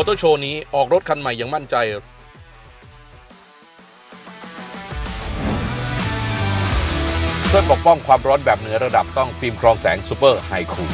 มอเตอร์โชว์นี้ออกรถคันใหม่อย่างมั่นใจเพื่อปกป้องความร้อนแบบเหนือระดับต้องฟิล์มครองแสงซูเปอร์ไฮคูล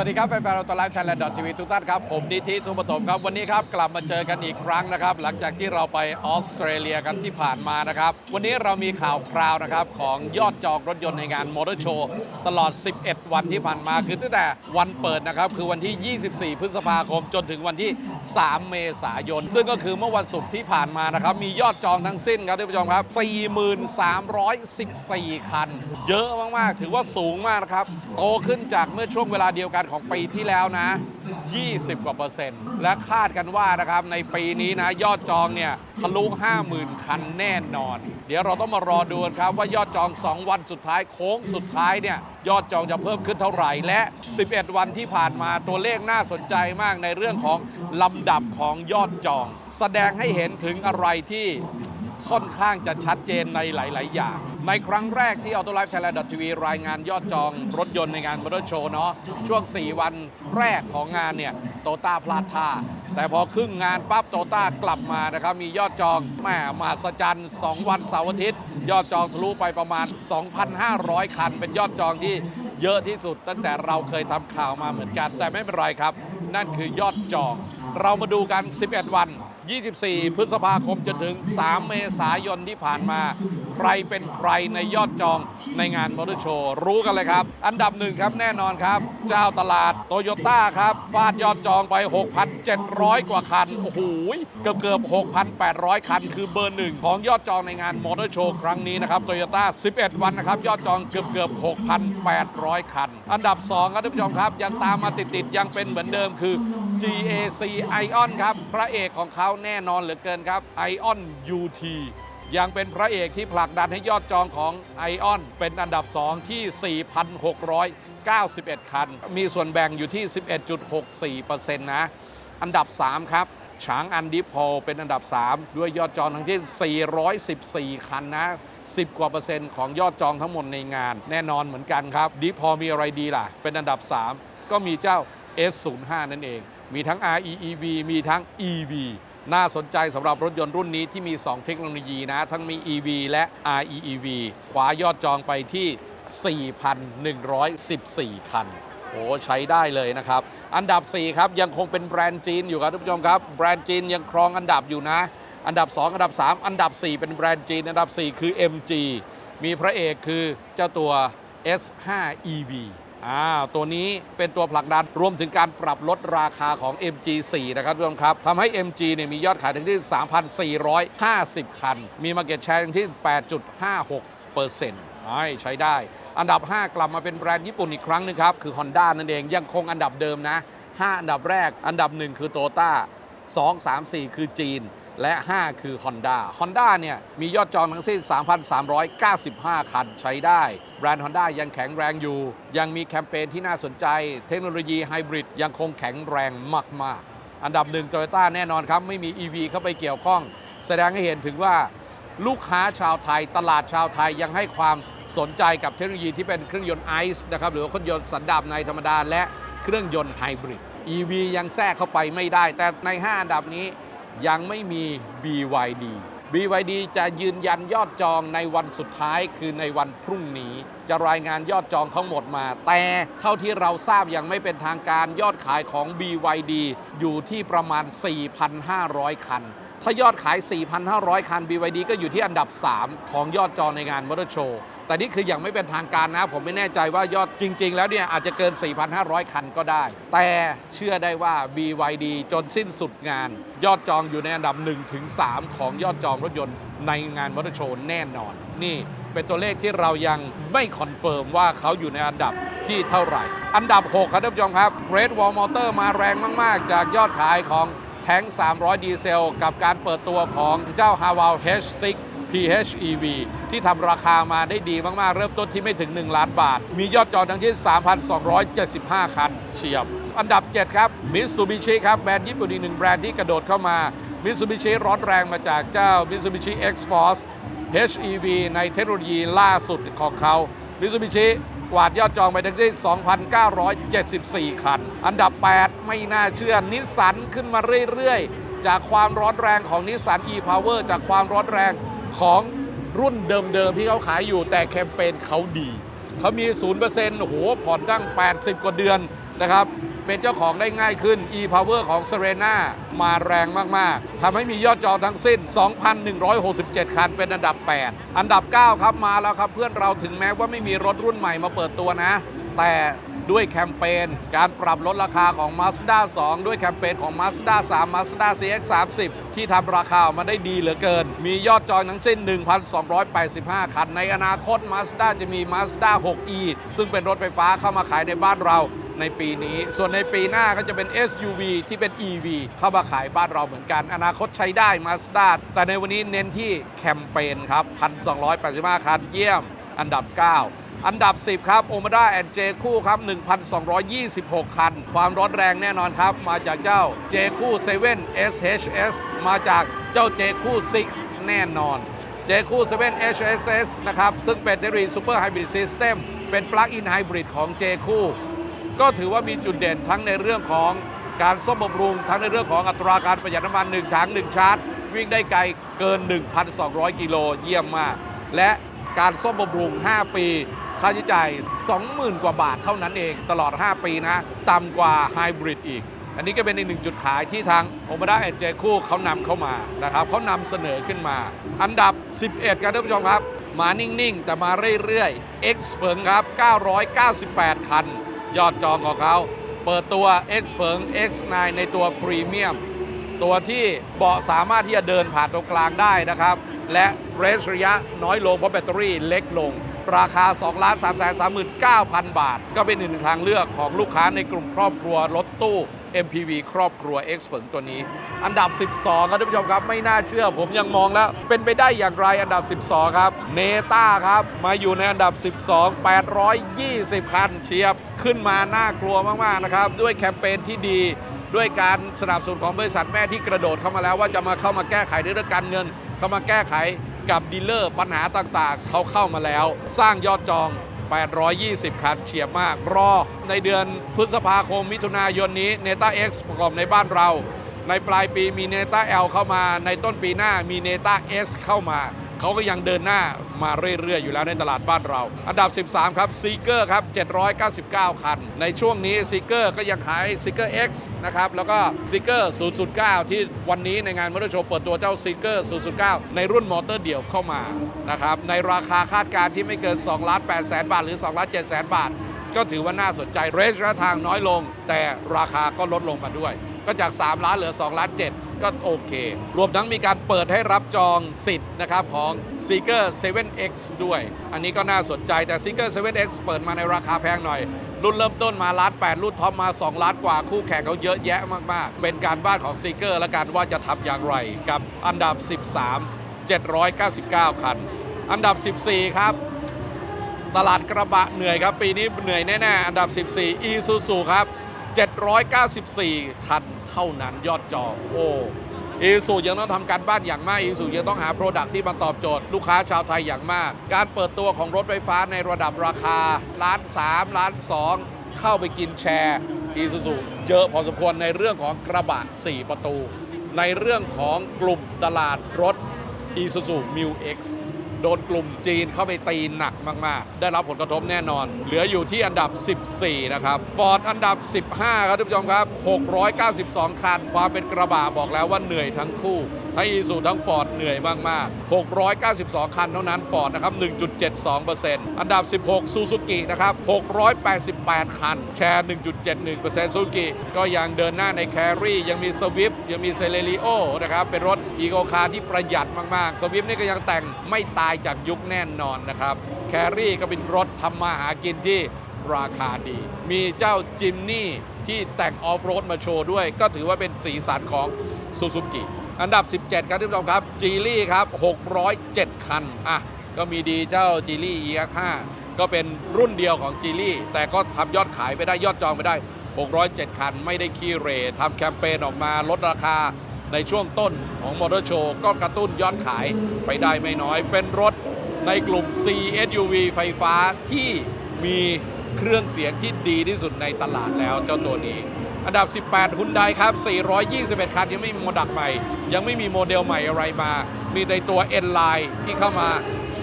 วัสดีครับแฟนๆเราตไลฟ์ไทยแลนด์ทีวีทุกท่านครับ ผมนิธิทุมปฐมครับ วันนี้ครับ กลับมาเจอกันอีกครั้งนะครับ หลังจากที่เราไปออสเตรเลียกันที่ผ่านมานะครับ วันนี้เรามีข่าวคราวนะครับ ของยอดจองรถยนต์ในงานมอเตอร์โชว์ตลอด 11 วันที่ผ่านมาคือตั้งแต่วันเปิดนะครับ คือวันที่ 24 พฤษภาคมจนถึงวันที่ 3 เมษายน ซึ่งก็คือเมื่อวันศุกร์ที่ผ่านมานะครับมียอดจองทั้งสิ้นครับท่านผู้ชมครับ 4314 คัน เยอะมากๆ ถือว่าสูงมากนะครับโตขึ้นจากเมื่อช่วงเวลาเดียวกันของปีที่แล้วนะ 20 กว่าเปอร์เซ็นต์ และคาดกันว่านะครับในปีนี้นะยอดจองเนี่ยทะลุ 50,000 คันแน่นอน เดี๋ยวเราต้องมารอดูครับว่ายอดจอง 2 วันสุดท้ายโค้งสุดท้ายเนี่ยยอดจองจะเพิ่มขึ้นเท่าไหร่ และ 11 วันที่ผ่านมาตัวเลขน่าสนใจมากในเรื่องของลำดับของยอดจอง แสดงให้เห็นถึงอะไรที่ ค่อนข้างจะชัดเจนในหลาย ๆ อย่าง ในครั้งแรกที่ a u t o l i f e Thailand TV รายงานยอดจองรถยนต์ในงานมอเตอร์โชว์เนาะช่วง 4 วันแรกของงานเนี่ยโตต้าพลาดท่า แต่พอครึ่งงานปั๊บโตต้ากลับมานะครับ มียอดจองแหม่มหัศจรรย์2วันเสาร์อาทิตย์ ยอดจองทะลุไปประมาณ 2,500 คัน เป็นยอดจองที่เยอะที่สุด ตั้งแต่เราเคยทำข่าวมาเหมือนกัน แต่ไม่เป็นไรครับ นั่นคือยอดจอง เรามาดูกัน 11 วัน 24 พฤษภาคมจนถึง 3 เมษายนที่ผ่านมา ใครเป็นใครในยอดจองในงานมอเตอร์โชว์รู้กันเลยครับ อันดับหนึ่งครับแน่นอนครับ เจ้าตลาดโตโยต้าครับฟาดยอดจองไป 6,700 กว่าคัน โอ้โหเกือบเกือบ 6,800 คัน คือเบอร์หนึ่งของยอดจองในงานมอเตอร์โชว์ครั้งนี้นะครับโตโยต้า11 วันนะครับ ยอดจองเกือบเกือบ6,800 คัน อันดับ 2 ครับท่านผู้ชมครับ ยังตามมาติดๆยังเป็นเหมือนเดิมคือ GAC Ion ครับพระเอกของเขาแน่นอนเหลือเกินครับ Ion UT ยังเป็นพระเอกที่ผลักดันให้ยอดจองของ Ion เป็นอันดับ 2 ที่ 4,691 คัน มีส่วนแบ่งอยู่ที่ 11.64%นะ อันดับ 3 ครับฉางอันดิพอลเป็นอันดับ 3 ด้วยยอดจองทั้งที่ 414 คันนะ 10 กว่าเปอร์เซ็นต์ของยอดจองทั้งหมดในงาน แน่นอนเหมือนกันครับดิพอมีอะไรดีล่ะ เป็นอันดับ 3 ก็มีเจ้า S05 นั่นเอง มีทั้ง REEV มีทั้ง EV น่าสนใจสำหรับรถยนต์รุ่นนี้ที่มี 2 เทคโนโลยีนะ ทั้งมี EV และ REEV ขวายอดจองไปที่ 4,114 คันโอ้ใช้ได้เลยนะครับ อันดับ 4 ครับ ยังคงเป็นแบรนด์จีนอยู่ครับทุกผู้ชมครับ แบรนด์จีนยังครองอันดับอยู่นะ อันดับ 2 อันดับ 3 อันดับ 4 เป็นแบรนด์จีน อันดับ 4 คือ MG มีพระเอกคือเจ้าตัว S5 EV อ่าตัวนี้เป็นตัวผลักดันรวมถึงการปรับลดราคาของ MG4 นะครับทุกท่านครับทำให้ MG เนี่ยมียอดขายถึงที่ 3,450 คัน มี Market Share ที่ 8.56เปอร์เซ็นต์ใช้ได้ อันดับ 5 กลับมาเป็นแบรนด์ญี่ปุ่นอีกครั้งหนึงครับ คือ Honda นั่นเองยังคงอันดับเดิมนะ 5 อันดับแรกอันดับ 1 คือ Toyota 2 3 4 คือจีน และ 5 คือ Honda Honda เนี่ยมียอดจองทั้งสิ้น 3,395 คันใช้ได้ แบรนด์ Honda ยังแข็งแรงอยู่ ยังมีแคมเปญที่น่าสนใจ เทคโนโลยีไฮบริดยังคงแข็งแรงมาก ๆ อันดับหนึ่งโตโยต้าแน่นอนครับ ไม่มี EV เข้าไปเกี่ยวข้อง แสดงให้เห็นถึงว่าลูกค้าชาวไทย ตลาดชาวไทยยังให้ความสนใจกับเทคโนโลยีที่เป็นเครื่องยนต์ไอซ์นะครับหรือว่าเครื่องยนต์สันดาปในธรรมดาและเครื่องยนต์ไฮบริด EV ยังแทรกเข้าไปไม่ได้ แต่ใน 5 อันดับนี้ ยังไม่มี BYD BYD จะยืนยันยอดจองในวันสุดท้ายคือในวันพรุ่งนี้ จะรายงานยอดจองทั้งหมดมา แต่เท่าที่เราทราบยังไม่เป็นทางการยอดขายของ BYD อยู่ที่ประมาณ 4,500 คัน ถ้ายอดขาย 4,500 คัน BYD ก็อยู่ที่อันดับ 3 ของยอดจองในงานมอเตอร์โชว์แต่นี่คืออยังไม่เป็นทางการนะ ผมไม่แน่ใจว่ายอดจริง ๆ แล้วเนี่ยอาจจะเกิน 4,500 คันก็ได้ แต่เชื่อได้ว่า BYD จนสิ้นสุดงาน ยอดจองอยู่ในอันดับ 1-3 ของยอดจองรถยนต์ในงานมอเตอร์โชว์แน่นอน นี่เป็นตัวเลขที่เรายังไม่คอนเฟิร์มว่าเขาอยู่ในอันดับที่เท่าไหร่ อันดับ 6 ครับท่านผู้ชมครับ Great Wall Motor มาแรงมาก ๆ จากยอดขายของ แท้ง 300 ดีเซล กับการเปิดตัวของเจ้า h a w a l H6 PHEV ที่ทำราคามาได้ดีมาก ๆ เริ่มต้นที่ไม่ถึง 1 ล้านบาท มียอดจองทั้งที่ 3,275 คันเฉียบ อันดับ 7 ครับ Mitsubishi ครับแบรนด์ญี่ปุ่นอีกหนึ่งแบรนด์ที่กระโดดเข้ามา Mitsubishi ร้อนแรงมาจากเจ้า Mitsubishi X-Force HEV ในเทคโนโลยีล่าสุดของเขา Mitsubishi กวาดยอดจองไปทั้งสิ้น2,974 คัน อันดับ 8 ไม่น่าเชื่อ นิสสันขึ้นมาเรื่อย ๆ จากความร้อนแรงของนิสสัน e-power จากความร้อนแรงของรุ่นเดิม ๆ ที่เขาขายอยู่แต่แคมเปญเขาดี เขามี 0%โอ้โหผ่อนตั้ง 80 กว่าเดือนนะครับ เป็นเจ้าของได้ง่ายขึ้น e-power ของ Serena มาแรงมาก ๆทำให้มียอดจองทั้งสิ้น 2,167 คันเป็นอันดับ 8 อันดับ 9 ครับมาแล้วครับเพื่อนเราถึงแม้ว่าไม่มีรถรุ่นใหม่มาเปิดตัวนะ แต่ด้วยแคมเปญการปรับลดราคาของ Mazda 2 ด้วยแคมเปญของ Mazda 3 Mazda CX-30 ที่ทำราคามาได้ดีเหลือเกิน มียอดจองทั้งสิ้น 1,285 คัน ในอนาคต Mazda จะมี Mazda 6e ซึ่งเป็นรถไฟฟ้าเข้ามาขายในบ้านเรา ในปีนี้ ส่วนในปีหน้าก็จะเป็น SUV ที่เป็น EV เข้ามาขายบ้านเราเหมือนกัน อนาคตใช้ได้ Mazda แต่ในวันนี้เน้นที่แคมเปญครับ 1,285 คันเยี่ยม อันดับ 9อันดับ 10 ครับ o m a d a and J คู่ครับ 1,226 คัน ความร้อนแรงแน่นอนครับ มาจากเจ้า J คู่7 SHS มาจากเจ้า J คู่6แน่นอน J คู่7 HSS นะครับ ซึ่งเป็นเทคโนโลยี Super Hybrid System เป็น Plug-in Hybrid ของ J คู่ ก็ถือว่ามีจุดเด่นทั้งในเรื่องของการซ่อมบำรุง ทั้งในเรื่องของอัตราการประหยัดน้ำมัน1ถัง1ชาร์จ วิ่งได้ไกลเกิน 1,200 กิโลเยี่ยมมาก และการซ่อมบำรุง 5 ปี ค่าใช้จ่าย 20,000 กว่าบาทเท่านั้นเองตลอด 5 ปีนะ ต่ำกว่าไฮบริดอีก อันนี้ก็เป็นอีกหนึ่งจุดขายที่ทาง o m a d a แอนเจคู่เขานำเข้ามานะครับเขานำเสนอขึ้นมา อันดับ 11กันท่านผู้ชมครับ มานิ่งๆ แต่มาเรื่อยๆ X เผิงครับ 998 คัน ยอดจองของเขา เปิดตัว X เผิง X9 ในตัวพรีเมียมตัวที่เบาะสามารถที่จะเดินผ่านตรงกลางได้นะครับ และเรสระยะน้อยลงเพราะแบตเตอรี่เล็กลง ราคา 2 3 3 9 0 0 0 บาท ก็เป็นอีกหนึ่งทางเลือกของลูกค้าในกลุ่มครอบครัวรถตู้ MPV ครอบครัว X เผิงตัวนี้ อันดับ 12 ครับท่านผู้ชมครับ ไม่น่าเชื่อผมยังมองแล้ว เป็นไปได้อย่างไรอันดับ 12 ครับเนต้าครับ มาอยู่ในอันดับ 12 820 คันเชียบขึ้นมาน่ากลัวมาก ๆ นะครับ ด้วยแคมเปญที่ดีด้วยการสนับสนุนของบริษัทแม่ที่กระโดดเข้ามาแล้วว่าจะมาเข้ามาแก้ไขในเรื่องการเงิน เข้ามาแก้ไขกับดีลเลอร์ปัญหาต่างๆ เขาเข้ามาแล้ว สร้างยอดจอง 820 คันเฉียบมาก รอในเดือนพฤษภาคมมิถุนายนนี้เนต้า X ประกอบในบ้านเรา ในปลายปีมีเนต้า L เข้ามา ในต้นปีหน้ามีเนต้า S เข้ามา เขาก็ยังเดินหน้ามาเรื่อย ๆ อยู่แล้วในตลาดบ้านเรา อันดับ 13 ครับซีเกอร์ครับ 799 คัน ในช่วงนี้ซีเกอร์ก็ยังขายซีเกอร์ X นะครับ แล้วก็ซีเกอร์009 ที่วันนี้ในงานมอเตอร์โชว์เปิดตัวเจ้าซีเกอร์009 ในรุ่นมอเตอร์เดี่ยวเข้ามานะครับในราคาคาดการณ์ที่ไม่เกิน2ล้าน8แสนบาท หรือ2ล้าน7แสนบาท ก็ถือว่าน่าสนใจเรสระยะทางน้อยลง แต่ราคาก็ลดลงมาด้วย ก็จาก 3 ล้านเหลือ 2 ล้าน7ก็โอเค รวมทั้งมีการเปิดให้รับจองสิทธิ์นะครับของ Seeker 7X ด้วย อันนี้ก็น่าสนใจแต่ Seeker 7X เปิดมาในราคาแพงหน่อย รุ่นเริ่มต้นมาล้าน8รุ่นท็อปมา 2 ล้านกว่าคู่แข่งเขาเยอะแยะมากๆ เป็นการบ้านของ Seeker และกันว่าจะทำอย่างไรกับอันดับ 13 799 คัน อันดับ 14 ครับ ตลาดกระบะเหนื่อยครับ ปีนี้เหนื่อยแน่ ๆ อันดับ 14 e s u s u ครับ 794 คันเท่านั้นยอดจองโอ้อีซูยังต้องทำการบ้านอย่างมากอีซูยังต้องหาโปรดักที่มาตอบโจทย์ ลูกค้าชาวไทยอย่างมาก การเปิดตัวของรถไฟฟ้าในระดับราคาล้าน3ล้าน2เข้าไปกินแชร์อีซูซูเยอะพอสมควรในเรื่องของกระบะ 4 ประตู ในเรื่องของกลุ่มตลาดรถ Isuzu Mu X โดนกลุ่มจีนเข้าไปตีหนักมากๆ ได้รับผลกระทบแน่นอน เหลืออยู่ที่อันดับ 14 นะครับฟอร์ดอันดับ 15 ครับทุกผู้ชมครับ 692 คัน ความเป็นกระบะบอกแล้วว่าเหนื่อยทั้งคู่ทั้งอีซูทั้งฟอร์ดเหนื่อยมากๆ 692 คันเท่านั้นฟอร์ดนะครับ 1.72%อันดับ 16 ซูซูกินะครับ 688 คัน แชร์ 1.71%ซูซูกิก็ยังเดินหน้าในแครี่ยังมีสวิฟยังมีเซเลริโอนะครับเป็นรถ อีโกคาร์ที่ประหยัดมากๆ สวิฟนี่ก็ยังแต่งไม่ตายจากยุคแน่นอนนะครับ แครี่ก็เป็นรถทำมาหากินที่ราคาดี มีเจ้าจิมนี่ที่แต่งออฟโรดมาโชว์ด้วย ก็ถือว่าเป็นสีสันของซูซูกิอันดับ 17 ครับท่านผู้ชมครับจีลี่ครับ 607 คัน อะ ก็มีดีเจ้าจีลี่ EX5 ก็เป็นรุ่นเดียวของจีลี่ แต่ก็ทำยอดขายไปได้ยอดจองไปได้ 607 คัน ไม่ได้ขี้เหรทำแคมเปญออกมาลดราคา ในช่วงต้นของมอเตอร์โชว์ก็กระตุ้นยอดขายไปได้ไม่น้อย เป็นรถในกลุ่ม CSUV ไฟฟ้าที่มีเครื่องเสียงที่ดีที่สุดในตลาดแล้วเจ้าตัวนี้ อันดับ 18ฮุนไดครับ 421 คัน ยังไม่มีโมดักใหม่ ยังไม่มีโมเดลใหม่อะไรมา มีในตัว N Line ที่เข้ามา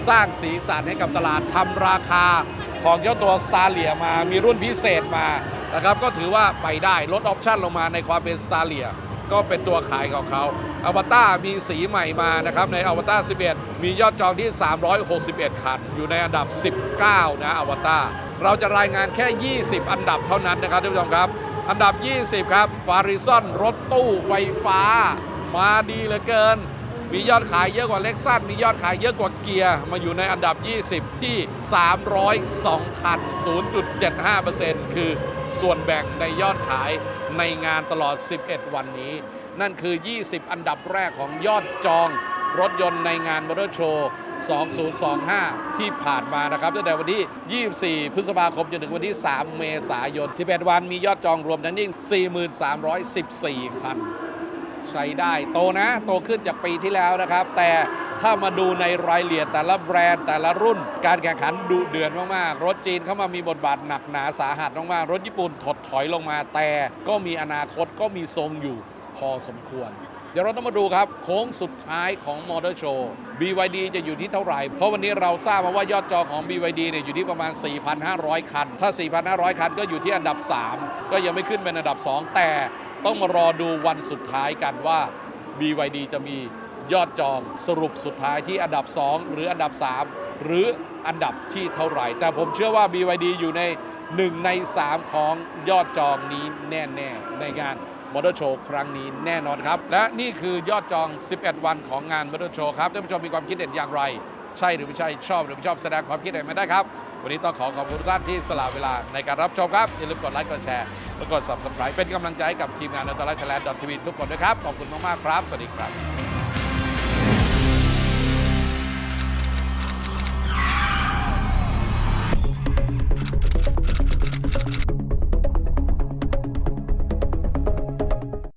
สร้างสีสันให้กับตลาดทำราคาของเจ้าตัว s t a r l i a มา มีรุ่นพิเศษมานะครับ ก็ถือว่าไปได้ลดออปชั่นลงมาในความเป็น s t a r l i a ก็เป็นตัวขายของเขาอวตารมีสีใหม่มานะครับในอวตาร11 มียอดจองที่ 361 คัน อยู่ในอันดับ 19 นะอวตารเราจะรายงานแค่ 20 อันดับเท่านั้นนะครับท่านผู้ชมครับ อันดับ 20 ครับฟาริซอนรถตู้ไฟฟ้า มาดีเหลือเกิน มียอดขายเยอะกว่าเล็กซัสมียอดขายเยอะกว่าเกียร์ มาอยู่ในอันดับ 20 ที่ 302 คัน 0.75%คือ ส่วนแบ่งในยอดขายในงานตลอด 11 วันนี้ นั่นคือ 20 อันดับแรกของยอดจองรถยนต์ในงานมอเตอร์โชว์ 2025 ที่ผ่านมานะครับตั้งแต่วันที่ 24 พฤษภาคมจนถึงวันที่ 3 เมษายน 11 วันมียอดจองรวมทั้งนี้ 4314 คัน ใช้ได้ โตนะ โตขึ้นจากปีที่แล้วนะครับ แต่ถ้ามาดูในรายละเอียดแต่ละแบรนด์แต่ละรุ่น การแข่งขันดุเดือดมาก ๆ รถจีนเข้ามามีบทบาทหนักหนาสาหัสมาก ๆ รถญี่ปุ่นถดถอยลงมา แต่ก็มีอนาคตก็มีทรงอยู่พอสมควร เดี๋ยวเราต้องมาดูครับ โค้งสุดท้ายของมอเตอร์โชว์ BYD จะอยู่ที่เท่าไหร่ เพราะวันนี้เราทราบมาว่ายอดจองของ BYD เนี่ยอยู่ที่ประมาณ 4,500 คัน ถ้า 4,500 คันก็อยู่ที่อันดับ 3 ก็ยังไม่ขึ้นเป็นอันดับ 2 แต่ ต้องมารอดูวันสุดท้ายกันว่า BYD จะมียอดจองสรุปสุดท้ายที่อันดับ 2 หรืออันดับ 3 หรืออันดับที่เท่าไหร่ แต่ผมเชื่อว่า BYD อยู่ใน 1 ใน 3 ของยอดจองนี้แน่ๆ ในงานมอเตอร์โชว์ครั้งนี้แน่นอนครับ และนี่คือยอดจอง 11 วันของงานมอเตอร์โชว์ครับท่านผู้ชมมีความคิดเห็นอย่างไร ใช่หรือไม่ใช่ชอบหรือไม่ชอบแสดงความคิดเห็นมาได้ครับ วันนี้ต้องขอขอบคุณทุกท่านที่สละเวลาในการรับชมครับอย่าลืมกดไลค์กดแชร์และกด subscribe เป็นกำลังใจให้กับทีมงานอัลตร้าแลนด์ทีวีทุกคนด้วยครับขอบคุณมากๆครับ สวัสดีครับ